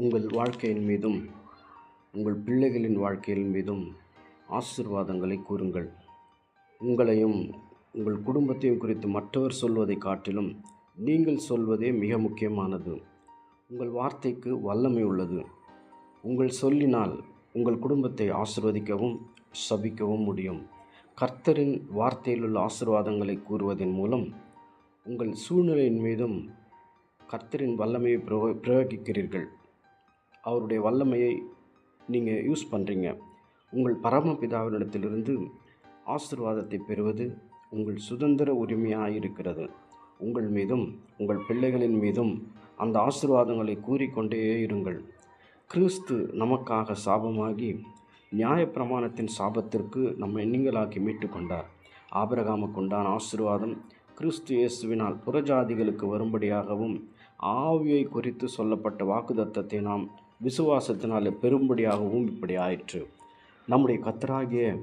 உங்கள் வாழ்க்கையின் மீதும் உங்கள் பிள்ளைகளின் வாழ்க்கையின் மீதும் ஆசீர்வாதங்களை கூறுங்கள். உங்களையும் உங்கள் குடும்பத்தையும் குறித்து மற்றவர் சொல்வதைக் காட்டிலும் நீங்கள் சொல்வதே மிக முக்கியமானது. உங்கள் வார்த்தைக்கு வல்லமை உள்ளது. உங்கள் சொல்லினால் உங்கள் குடும்பத்தை ஆசிர்வதிக்கவும் சபிக்கவும் முடியும். கர்த்தரின் வார்த்தையில் உள்ள ஆசீர்வாதங்களை கூறுவதன் மூலம் உங்கள் சூழ்நிலையின் மீதும் கர்த்தரின் வல்லமையை பிரயோகிக்கிறீர்கள் அவருடைய வல்லமையை நீங்கள் யூஸ் பண்ணுறீங்க உங்கள் பரமபிதாவினிடத்திலிருந்து ஆசிர்வாதத்தை பெறுவது உங்கள் சுதந்திர உரிமையாக இருக்கிறது. உங்கள் மீதும் உங்கள் பிள்ளைகளின் மீதும் அந்த ஆசிர்வாதங்களை கூறிக்கொண்டே இருங்கள். கிறிஸ்து நமக்காக சாபமாகி நியாயப்பிரமாணத்தின் சாபத்திற்கு நம்மை நீங்களாக்கி மீட்டு கொண்டார் ஆபிரகாமுக்கு உண்டான ஆசீர்வாதம் கிறிஸ்து இயேசுவினால் புறஜாதிகளுக்கு வரும்படியாகவும் ஆவியை குறித்து சொல்லப்பட்ட வாக்குதத்தத்தை நாம் விசுவாசத்தினால் பெரும்படியாகவும் இப்படி ஆயிற்று. நம்முடைய கத்தராகிய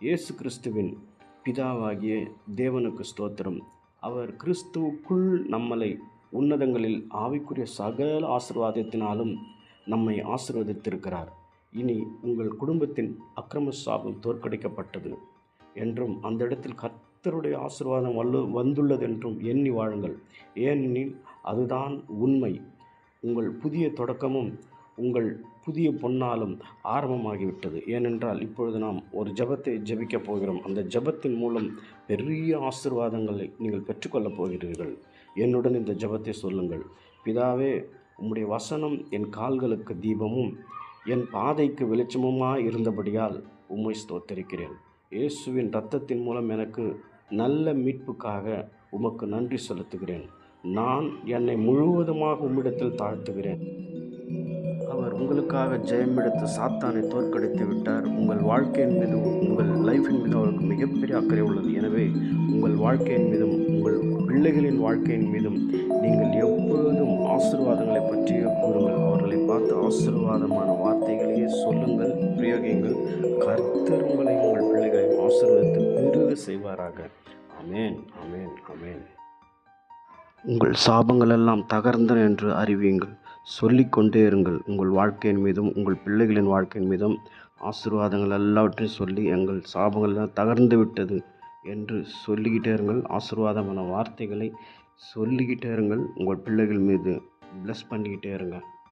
இயேசு கிறிஸ்துவின் பிதாவாகிய தேவனுக்கு ஸ்தோத்திரம். அவர் கிறிஸ்துவுக்குள் நம்மளை உன்னதங்களில் ஆவிக்குரிய சகல ஆசிர்வாதத்தினாலும் நம்மை ஆசிர்வதித்திருக்கிறார். இனி உங்கள் குடும்பத்தின் அக்கிரம சாபம் தோற்கடிக்கப்பட்டது என்றும் அந்த இடத்தில் கர்த்தருடைய ஆசிர்வாதம் வல்லு வந்துள்ளது என்றும் எண்ணி வாழுங்கள். ஏனெனில் அதுதான் உண்மை. உங்கள் புதிய தொடக்கமும் உங்கள் புதிய பொன்னாலும் ஆரம்பமாகிவிட்டது. ஏனென்றால் இப்பொழுது நாம் ஒரு ஜபத்தை ஜபிக்கப் போகிறோம். அந்த ஜபத்தின் மூலம் பெரிய ஆசிர்வாதங்களை நீங்கள் பெற்றுக்கொள்ளப் போகிறீர்கள். என்னுடன் இந்த ஜபத்தை சொல்லுங்கள். பிதாவே உம்முடைய வசனம் என் கால்களுக்கு தீபமும் என் பாதைக்கு வெளிச்சமுமாய் இருந்தபடியால் உம்மை ஸ்தோத்தரிக்கிறேன். இயேசுவின் இரத்தத்தின் மூலம் எனக்கு நல்ல மீட்புக்காக உமக்கு நன்றி செலுத்துகிறேன். நான் என்னை முழுவதுமாக உம்மிடத்தில் தாழ்த்துகிறேன். அவர் உங்களுக்காக ஜெயம் எடுத்து சாத்தானை தோற்கடித்து விட்டார். உங்கள் வாழ்க்கையின் மீது உங்கள் லைஃபின் மீது அவருக்கு மிகப்பெரிய அக்கறை உள்ளது. எனவே உங்கள் வாழ்க்கையின் மீதும் உங்கள் பிள்ளைகளின் வாழ்க்கையின் மீதும் நீங்கள் எப்பொழுதும் ஆசீர்வாதங்களை பற்றியே கூறுங்கள். அவர்களை பார்த்து ஆசீர்வாதமான வார்த்தைகளையே சொல்லுங்கள் பிரயோகியுங்கள். கர்த்தர் உங்களை உங்கள் பிள்ளைகளையும் ஆசீர்வதித்து பெருக செய்வாராக. அமேன் அமேன் அமேன் உங்கள் சாபங்கள் எல்லாம் தகர்ந்தன என்று அறிவியுங்கள். சொல்லிக்கொண்டே இருங்கள். உங்கள் வாழ்க்கையின் மீதும் உங்கள் பிள்ளைகளின் வாழ்க்கையின் மீதும் ஆசீர்வாதங்கள் எல்லாவற்றையும் சொல்லி எங்கள் சாபங்கள் எல்லாம் தகர்ந்து விட்டது என்று சொல்லிக்கிட்டே இருங்கள். ஆசீர்வாதமான வார்த்தைகளை சொல்லிக்கிட்டே இருங்கள். உங்கள் பிள்ளைகள் மீது ப்ளஸ் பண்ணிக்கிட்டே இருங்க.